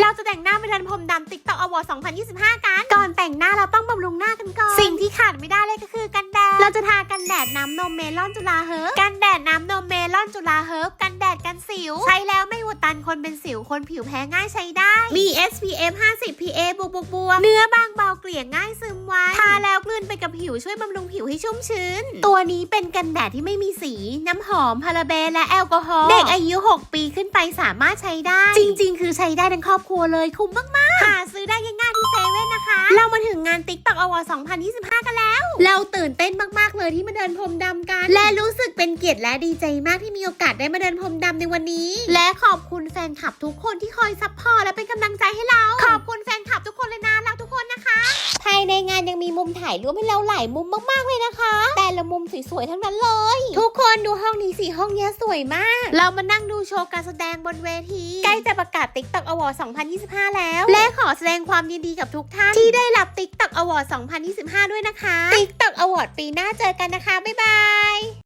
เราจะแต่งหน้าไปเดินพรมดำติ๊กต็อกอวอร์2025 กัน ก่อนแต่งหน้าเราต้องบำรุงหน้ากันก่อน สิ่งที่ขาดไม่ได้เลยก็คือกันแดดเราจะทากันแดดน้ำนมเมลอนจุฬาเฮิร์บกันแดดน้ำนมเมลอนจุฬาเฮิร์บกันแดดกันสิว ใช้แล้วไม่อุดตันคนเป็นสิวคนผิวแพ้ง่ายใช้ได้ มี SPF 50 PA บวกบวกบวกเนื้อบางเบาเกลี่ยง่ายซึมไวทาแล้วกลืนไปกับผิวช่วยบำรุงผิวให้ชุ่มชื้น ตัวนี้เป็นกันแดดที่ไม่มีสี น้ำหอมพาราเบนและแอลกอฮอล์เด็กอายุ 6 ปีขึ้นไปสามารถใช้ได้ จริง ๆ คือใช้ได้ทั้งครอบครัวเลยคุ้มมากๆหาซื้อได้ง่ายๆามาถึงงาน TikTok Award 2025 กันแล้ว เราตื่นเต้นมาก ๆ เลยที่มาเดินพรมดำกัน และรู้สึกเป็นเกียรติและดีใจมากที่มีโอกาสได้มาเดินพรมดำในวันนี้ และขอบคุณแฟนคลับทุกคนที่คอยซัพพอร์ตและเป็นกำลังใจให้เรา ในงานยังมีมุมถ่ายรูปให้เราหลายมุมมากๆเลยนะคะ แต่ละมุมสวยๆทั้งนั้นเลย ทุกคนดูห้องนี้สิห้องเนี้ยสวยมาก เรามานั่งดูโชว์การแสดงบนเวที ใกล้จะประกาศ TikTok Award 2025 แล้ว และขอแสดงความยินดีกับทุกท่าน ที่ได้รับ TikTok Award 2025 ด้วยนะคะ TikTok Award ปีหน้าเจอกันนะคะบ๊ายบาย